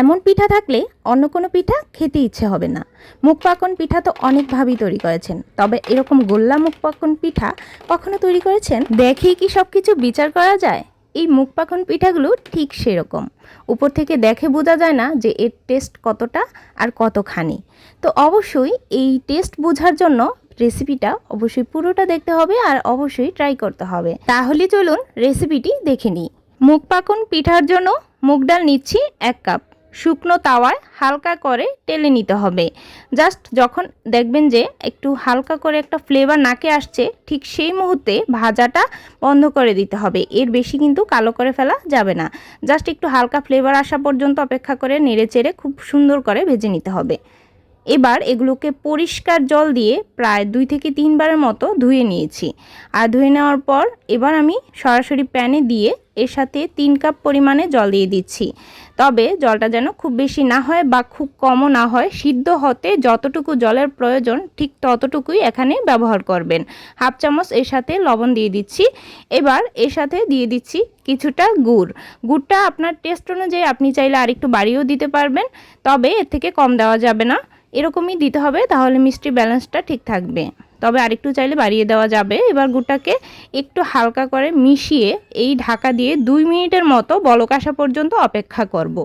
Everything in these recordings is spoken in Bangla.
এমন পিঠা থাকলে অন্য কোনো পিঠা খেতে ইচ্ছে হবে না। মুখ পাকন পিঠা তো অনেকভাবেই তৈরি করেছেন। তবে এরকম গোল্লা মুখ পাকন পিঠা কখনো তৈরি করেছেন? দেখেই কি সব কিছু বিচার করা যায়? এই মুখ পাকন পিঠাগুলো ঠিক সেরকম। উপর থেকে দেখে বোঝা যায় না যে এর টেস্ট কতটা আর কতখানি। তো অবশ্যই এই টেস্ট বোঝার জন্য রেসিপিটা অবশ্যই পুরোটা দেখতে হবে আর অবশ্যই ট্রাই করতে হবে। তাহলে চলুন রেসিপিটি দেখে নিই। মুখ পাকন পিঠার জন্য মুগ ডাল নিচ্ছি এক কাপ। শুকনো তাওয়ায় হালকা করে টেলে নিতে হবে। জাস্ট যখন দেখবেন যে একটু হালকা করে একটা ফ্লেভার নাকে আসছে, ঠিক সেই মুহূর্তে ভাজাটা বন্ধ করে দিতে হবে। এর বেশি কিন্তু কালো করে ফেলা যাবে না। জাস্ট একটু হালকা ফ্লেভার আসা পর্যন্ত অপেক্ষা করে নেড়ে চেড়ে খুব সুন্দর করে ভেজে নিতে হবে। এবার এগুলোকে পরিষ্কার জল দিয়ে প্রায় দুই থেকে তিনবারের মতো ধুয়ে নিয়েছি। আর ধুয়ে নেওয়ার পর এবার আমি সরাসরি প্যানে দিয়ে এর সাথে তিন কাপ পরিমাণে জল দিয়ে দিচ্ছি। তবে জলটা যেন খুব বেশি না হয় বা খুব কমও না হয়, সিদ্ধ হতে যতটুকু জলের প্রয়োজন ঠিক ততটুকুই এখানে ব্যবহার করবেন। হাফ চামচ এর সাথে লবণ দিয়ে দিচ্ছি। এবার এর সাথে দিয়ে দিচ্ছি কিছুটা গুড়। গুড়টা আপনার টেস্ট অনুযায়ী আপনি চাইলে আরেকটু বাড়িয়েও দিতে পারবেন, তবে এর থেকে কম দেওয়া যাবে না। এরকমই দিতে হবে, তাহলে মিষ্টি ব্যালেন্সটা ঠিক থাকবে। তবে আরেকটু চাইলে বাড়িয়ে দেওয়া যাবে। এবার গুড়টাকে একটু হালকা করে মিশিয়ে এই ঢাকা দিয়ে দুই মিনিটের মতো বলক পর্যন্ত অপেক্ষা করব।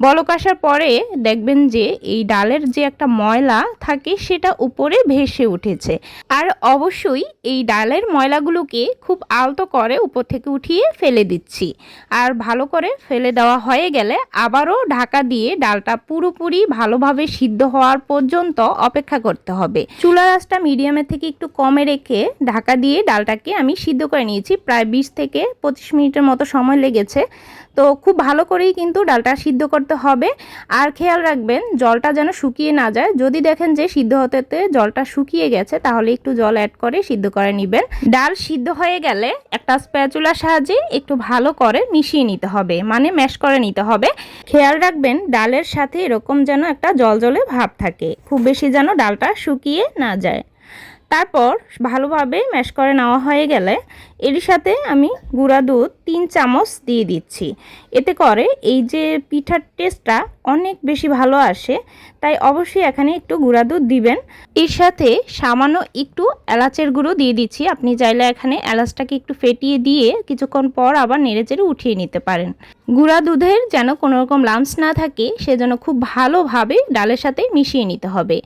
বলক পরে দেখবেন যে এই ডালের যে একটা ময়লা থাকে সেটা উপরে ভেসে উঠেছে। আর অবশ্যই এই ডালের ময়লাগুলোকে খুব আলতো করে উপর থেকে উঠিয়ে ফেলে দিচ্ছি। আর ভালো করে ফেলে দেওয়া হয়ে গেলে আবারও ঢাকা দিয়ে ডালটা পুরোপুরি ভালোভাবে সিদ্ধ হওয়ার পর্যন্ত অপেক্ষা করতে হবে। চুলা রাসটা মিডিয়ামের থেকে একটু কমে রেখে ঢাকা দিয়ে ডালটাকে আমি সিদ্ধ করে নিয়েছি। প্রায় বিশ থেকে পঁচিশ মিনিটের মতো সময় লেগেছে। তো খুব ভালো করেই কিন্তু ডালটা সিদ্ধ করতে হবে। আর খেয়াল রাখবেন, জলটা যেন শুকিয়ে না যায়। যদি দেখেন যে সিদ্ধ হতে জলটা শুকিয়ে গেছে, তাহলে একটু জল অ্যাড করে সিদ্ধ করে নেবেন। ডাল সিদ্ধ হয়ে গেলে একটা স্প্যাচুলার সাহায্যে একটু ভালো করে মিশিয়ে নিতে হবে মানে ম্যাশ করে নিতে হবে। খেয়াল রাখবেন, ডালের সাথে এরকম যেন একটা জলজলে ভাব থাকে। খুব বেশি যেন ডালটা শুকিয়ে না যায়। তারপর ভালোভাবে ম্যাশ করে নেওয়া হয়ে গেলে এর সাথে আমি গুঁড়া দুধ তিন চামচ দিয়ে দিচ্ছি। এতে করে এই যে পিঠার টেস্টটা অনেক বেশি ভালো আসে তাই অবশ্যই এখানে একটু গুঁড়া দুধ দিবেন। এর সাথে সামান্য একটু এলাচের গুঁড়ো দিয়ে দিচ্ছি। আপনি চাইলে এখানে এলাচটাকে একটু ফেটিয়ে দিয়ে কিছুক্ষণ পর আবার নেড়েচেড়ে উঠিয়ে নিতে পারেন। গুঁড়া দুধের যেন কোনো রকম লামস না থাকে, সেজন্য খুব ভালোভাবে ডালের সাথে মিশিয়ে নিতে হবে।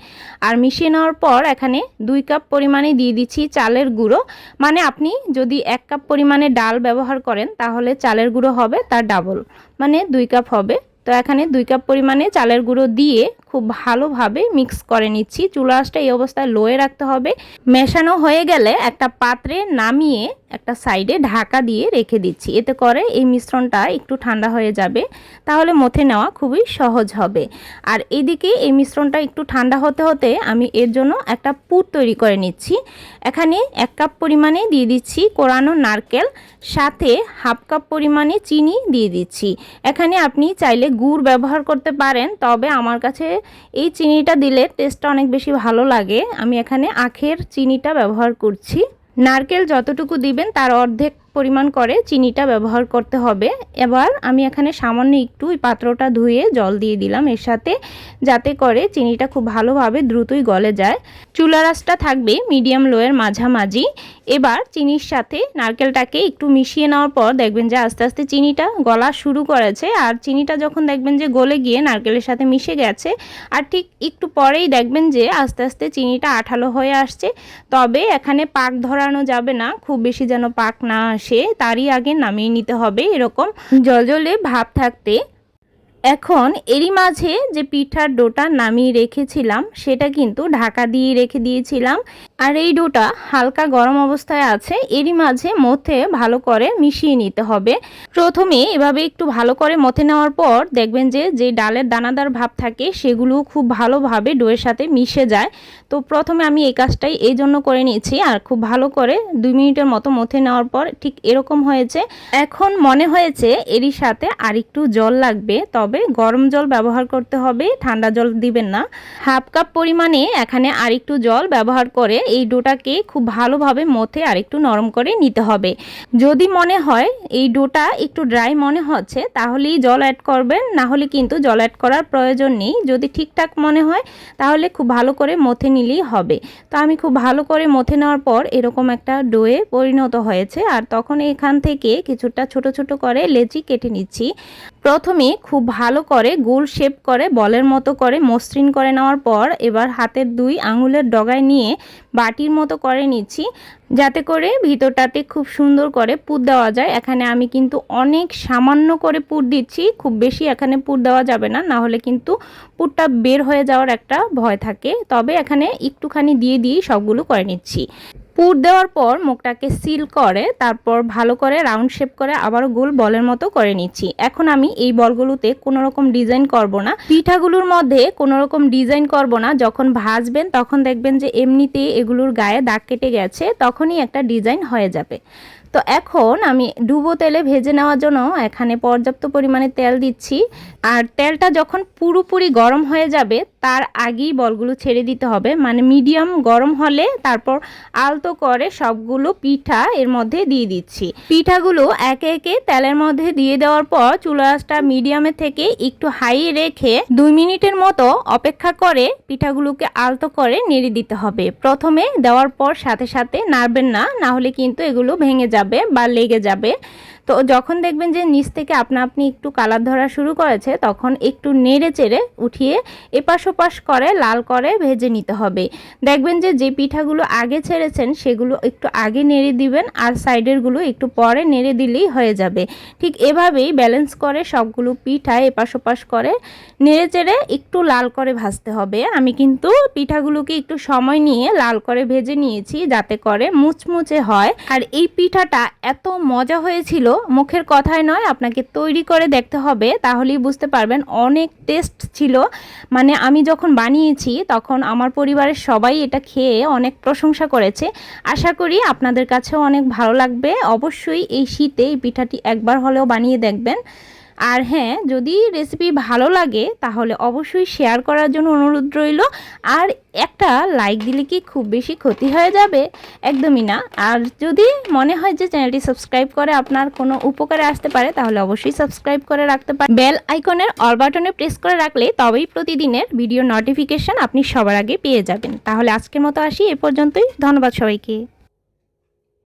আর মিশিয়ে নেওয়ার পর এখানে দুই কাপ পরিমাণে দিয়ে দিচ্ছি চালের গুঁড়ো। মানে আপনি যদি এক কাপ পরিমাণে ডাল ব্যবহার করেন, তাহলে চালের গুঁড়ো হবে, তার ডাবল। মানে দুই কাপ হবে। তো এখানে দুই কাপ পরিমাণে চালের গুঁড়ো দিয়ে খুব ভালোভাবে মিক্স করে নিচ্ছি। চুলা এই অবস্থায় লোয়ে রাখতে হবে। মেশানো হয়ে গেলে একটা পাত্রে নামিয়ে একটা সাইডে ঢাকা দিয়ে রেখে দিচ্ছি। এতে করে এই মিশ্রণটা একটু ঠান্ডা হয়ে যাবে। তাহলে মথে নেওয়া খুবই সহজ হবে। আর এদিকে এই মিশ্রণটা একটু ঠান্ডা হতে হতে আমি এর জন্য একটা পুর তৈরি করে নিচ্ছি। এখানে এক কাপ পরিমাণে দিয়ে দিচ্ছি কোরানো নারকেল, সাথে হাফ কাপ পরিমাণে চিনি দিয়ে দিচ্ছি। এখানে আপনি চাইলে গুড় ব্যবহার করতে পারেন, তবে আমার কাছে এই চিনিটা দিলে টেস্টটা অনেক বেশি ভালো লাগে। আমি এখানে আখের চিনিটা ব্যবহার করছি। নারকেল যতটুকু দিবেন তার অর্ধেক পরিমাণ করে চিনিটা ব্যবহার করতে হবে। এবার আমি এখানে সামান্য একটু ওই পাত্রটা ধুয়ে জল দিয়ে দিলাম এর সাথে, যাতে করে চিনিটা খুব ভালোভাবে দ্রুতই গলে যায়। চুলা রাসটা থাকবে মিডিয়াম লোয়ের মাঝামাঝি। এবার চিনির সাথে নারকেলটাকে একটু মিশিয়ে নেওয়ার পর দেখবেন যে আস্তে আস্তে চিনিটা গলা শুরু করেছে। আর চিনিটা যখন দেখবেন যে গলে গিয়ে নারকেলের সাথে মিশে গেছে, আর ঠিক একটু পরেই দেখবেন যে আস্তে আস্তে চিনিটা আঠালো হয়ে আসছে। তবে এখানে পাক ধরানো যাবে না, খুব বেশি যেন পাক না আসে তারই আগে নামিয়ে নিতে হবে এরকম। জল জলে ভাব থাকতে এখন এরই মাঝে যে পিঠার ডোটা নামিয়ে রেখেছিলাম, সেটা কিন্তু ঢাকা দিয়ে রেখে দিয়েছিলাম। আর এই ডোটা হালকা গরম অবস্থায় আছে, এরই মাঝে মথে ভালো করে মিশিয়ে নিতে হবে। প্রথমে এভাবে একটু ভালো করে মথে নেওয়ার পর দেখবেন যে যে ডালের দানাদার ভাব থাকে সেগুলো খুব ভালোভাবে ডোয়ের সাথে মিশে যায়। তো প্রথমে আমি এই কাজটাই এই জন্য করে নিয়েছি, আর খুব ভালো করে দুই মিনিটের মতো মথে নেওয়ার পর ঠিক এরকম হয়েছে। এখন মনে হয়েছে এরই সাথে আর একটু জল লাগবে, তবে হবে। গরম জল ব্যবহার করতে হবে, ঠান্ডা জল দিবেন না। হাফ কাপ পরিমাণে এখানে আরেকটু জল ব্যবহার করে এই ডোটাকে খুব ভালোভাবে মথে আরেকটু নরম করে নিতে হবে। যদি মনে হয় এই ডোটা একটু ড্রাই মনে হচ্ছে, তাহলেই জল অ্যাড করবেন। না হলে কিন্তু জল অ্যাড করার প্রয়োজন নেই। যদি ঠিকঠাক মনে হয়, তাহলে খুব ভালো করে মথে নিলেই হবে। তো আমি খুব ভালো করে মথে নেওয়ার পর এরকম একটা ডোয়ে পরিণত হয়েছে। আর তখন এখান থেকে কিছুটা ছোট ছোট করে লেচি কেটে নিচ্ছি। প্রথমে খুব ভালো করে, গোল শেপ করে, বলের মতো করে মসৃণ করে নেওয়ার পর এবার হাতের দুই আঙুলের ডগায় নিয়ে বাটির মতো করে নিচ্ছি, যাতে করে ভিতরটাতে খুব সুন্দর করে পুর দেওয়া যায়। এখানে আমি কিন্তু অনেক সামান্য করে পুর দিচ্ছি, খুব বেশি এখানে পুর দেওয়া যাবে না না হলে কিন্তু পুরটা বের হয়ে যাওয়ার একটা ভয় থাকে। তবে এখানে একটুখানি দিয়ে দিয়ে সবগুলো করে নিচ্ছি। পুর দেওয়ার পর মুখটাকে সিল করে, তারপর ভালো করে রাউন্ড শেপ করে আবারও গোল বলের মতো করে নিচ্ছি। এখন আমি এই বলগুলোতে কোনো রকম ডিজাইন করব না। পিঠাগুলোর মধ্যে কোনো রকম ডিজাইন করব না। যখন ভাজবেন, তখন দেখবেন যে এমনিতেই এগুলোর গায়ে দাগ কেটে গেছে, তখনই একটা ডিজাইন হয়ে যাবে। তো এখন আমি ডুবো তেলে ভেজে নেওয়ার জন্য এখানে পর্যাপ্ত পরিমাণে তেল দিচ্ছি। আর তেলটা যখন পুরোপুরি গরম হয়ে যাবে তার আগেই বলগুলো ছেড়ে দিতে হবে। মানে মিডিয়াম গরম হলে তারপর আলতো করে সবগুলো পিঠা এর মধ্যে দিয়ে দিচ্ছি। পিঠাগুলো একে একে তেলের মধ্যে দিয়ে দেওয়ার পর চুলাটা মিডিয়ামে থেকে একটু হাই রেখে দুই মিনিটের মতো অপেক্ষা করে পিঠাগুলোকে আলতো করে নেড়ে দিতে হবে। প্রথমে দেওয়ার পর সাথে সাথে নাড়বেন না না হলে কিন্তু এগুলো ভেঙে যাবে বা লেগে যাবে। তো যখন দেখবেন যে নিচ থেকে আপনা আপনি একটু কালার ধরা শুরু করেছে, তখন একটু নেড়ে চেড়ে উঠিয়ে এপাশ ওপাশ করে লাল করে ভেজে নিতে হবে। দেখবেন যে যে পিঠাগুলো আগে ছেড়েছেন, সেগুলো একটু আগে নেড়ে দিবেন আর সাইডেরগুলো একটু পরে নেড়ে দিলেই হয়ে যাবে। ঠিক এভাবেই ব্যালেন্স করে সবগুলো পিঠা এপাশ ওপাশ করে নেড়ে চেড়ে একটু লাল করে ভাজতে হবে। আমি কিন্তু পিঠাগুলোকে একটু সময় নিয়ে লাল করে ভেজে নিয়েছি যাতে করে মুচমুচে হয়। আর এই পিঠাটা এত মজা হয়েছিল মুখের কথায় নয়, আপনাকে তৈরি করে দেখতে হবে, তাহলেই বুঝতে পারবেন অনেক টেস্ট ছিল। মানে আমি যখন বানিয়েছি, তখন আমার পরিবারের সবাই এটা খেয়ে অনেক প্রশংসা করেছে। আশা করি আপনাদের কাছেও অনেক ভালো লাগবে। অবশ্যই এই শীতে এই পিঠাটি একবার হলেও বানিয়ে দেখবেন। আর হ্যাঁ যদি রেসিপি ভালো লাগে, তাহলে অবশ্যই শেয়ার করার জন্য অনুরোধ রইল। আর একটা লাইক দিলে কি খুব বেশি ক্ষতি হয়ে যাবে? একদমই না। আর যদি মনে হয় যে চ্যানেলটি সাবস্ক্রাইব করে আপনার কোনো উপকারে আসতে পারে, তাহলে অবশ্যই সাবস্ক্রাইব করে রাখতে পারেন। বেল আইকনের অল বাটনে প্রেস করে রাখলে তবেই প্রতিদিনের ভিডিও নোটিফিকেশন আপনি সবার আগে পেয়ে যাবেন। তাহলে আজকের মতো আসি, এ পর্যন্তই। ধন্যবাদ সবাইকে।